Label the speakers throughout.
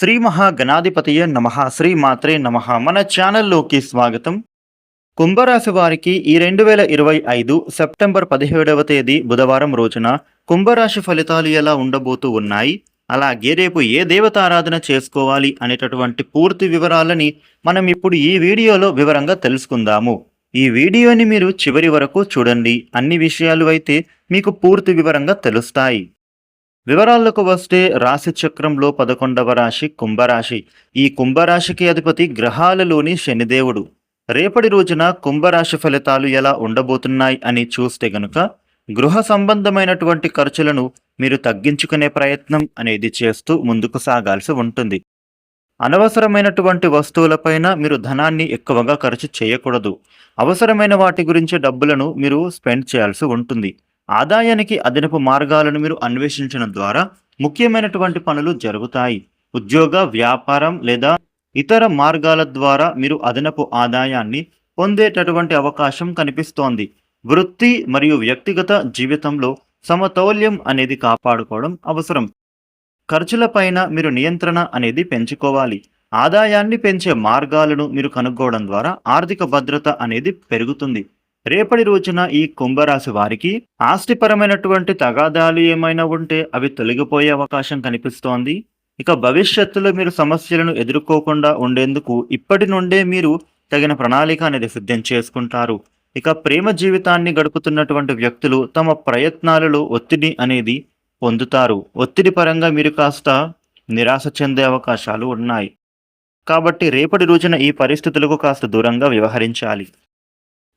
Speaker 1: శ్రీ మహాగణాధిపతియ నమ శ్రీ మాత్రే నమ. మన ఛానల్లోకి స్వాగతం. కుంభరాశి వారికి ఈ రెండు వేల ఇరవై ఐదు సెప్టెంబర్ పదిహేడవ తేదీ బుధవారం రోజున కుంభరాశి ఫలితాలు ఎలా ఉండబోతూ ఉన్నాయి? అలాగే రేపు ఏ దేవతారాధన చేసుకోవాలి అనేటటువంటి పూర్తి వివరాలని మనం ఇప్పుడు ఈ వీడియోలో వివరంగా తెలుసుకుందాము. ఈ వీడియోని మీరు చివరి వరకు చూడండి. అన్ని విషయాలు అయితే మీకు పూర్తి వివరంగా తెలుస్తాయి. వివరాలకు వస్తే రాశి చక్రంలో పదకొండవ రాశి కుంభరాశి. ఈ కుంభరాశికి అధిపతి గ్రహాలలోని శనిదేవుడు. రేపటి రోజున కుంభరాశి ఫలితాలు ఎలా ఉండబోతున్నాయి అని చూస్తే గనుక గృహ సంబంధమైనటువంటి ఖర్చులను మీరు తగ్గించుకునే ప్రయత్నం అనేది చేస్తూ ముందుకు సాగాల్సి ఉంటుంది. అనవసరమైనటువంటి వస్తువులపైన మీరు ధనాన్ని ఎక్కువగా ఖర్చు చేయకూడదు. అవసరమైన వాటి గురించి డబ్బులను మీరు స్పెండ్ చేయాల్సి ఉంటుంది. ఆదాయానికి అదనపు మార్గాలను మీరు అన్వేషించడం ద్వారా ముఖ్యమైనటువంటి పనులు జరుగుతాయి. ఉద్యోగ వ్యాపారం లేదా ఇతర మార్గాల ద్వారా మీరు అదనపు ఆదాయాన్ని పొందేటటువంటి అవకాశం కనిపిస్తోంది. వృత్తి మరియు వ్యక్తిగత జీవితంలో సమతౌల్యం అనేది కాపాడుకోవడం అవసరం. ఖర్చులపైన మీరు నియంత్రణ అనేది పెంచుకోవాలి. ఆదాయాన్ని పెంచే మార్గాలను మీరు కనుక్కోవడం ద్వారా ఆర్థిక భద్రత అనేది పెరుగుతుంది. రేపటి రోజున ఈ కుంభరాశి వారికి ఆస్తిపరమైనటువంటి తగాదాలు ఏమైనా ఉంటే అవి తొలగిపోయే అవకాశం కనిపిస్తోంది. ఇక భవిష్యత్తులో మీరు సమస్యలను ఎదుర్కోకుండా ఉండేందుకు ఇప్పటి నుండే మీరు తగిన ప్రణాళిక అనేది సిద్ధం చేసుకుంటారు. ఇక ప్రేమ జీవితాన్ని గడుపుతున్నటువంటి వ్యక్తులు తమ ప్రయత్నాలలో ఒత్తిడి అనేది పొందుతారు. ఒత్తిడి పరంగా మీరు కాస్త నిరాశ చెందే అవకాశాలు ఉన్నాయి. కాబట్టి రేపటి రోజున ఈ పరిస్థితులకు కాస్త దూరంగా వ్యవహరించాలి.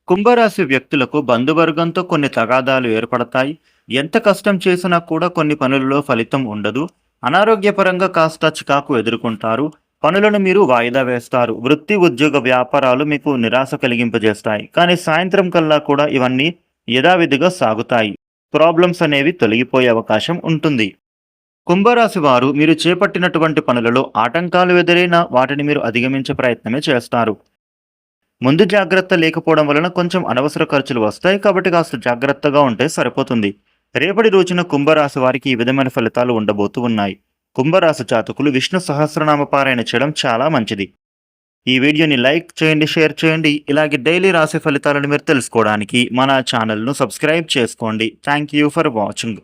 Speaker 1: కుంభరాశి వ్యక్తులకు బంధువర్గంతో కొన్ని తగాదాలు ఏర్పడతాయి. ఎంత కష్టం చేసినా కూడా కొన్ని పనులలో ఫలితం ఉండదు. అనారోగ్యపరంగా కాస్త చికాకు ఎదుర్కొంటారు. పనులను మీరు వాయిదా వేస్తారు. వృత్తి ఉద్యోగ వ్యాపారాలు మీకు నిరాశ కలిగింపజేస్తాయి. కానీ సాయంత్రం కల్లా కూడా ఇవన్నీ యథావిధిగా సాగుతాయి. ప్రాబ్లమ్స్ అనేవి తొలగిపోయే అవకాశం ఉంటుంది. కుంభరాశి వారు మీరు చేపట్టినటువంటి పనులలో ఆటంకాలు ఎదురైనా వాటిని మీరు అధిగమించే ప్రయత్నమే చేస్తారు. ముందు జాగ్రత్త లేకపోవడం వలన కొంచెం అనవసర ఖర్చులు వస్తాయి కాబట్టి కాస్త జాగ్రత్తగా ఉంటే సరిపోతుంది. రేపటి రోజున కుంభరాశి వారికి ఈ విధమైన ఫలితాలు ఉండబోతూ ఉన్నాయి. కుంభరాశి జాతకులు విష్ణు సహస్రనామ పారాయణ చేయడం చాలా మంచిది. ఈ వీడియోని లైక్ చేయండి షేర్ చేయండి. ఇలాగే డైలీ రాశి ఫలితాలను మీరు తెలుసుకోవడానికి మన ఛానల్ను సబ్స్క్రైబ్ చేసుకోండి. Thank you for watching.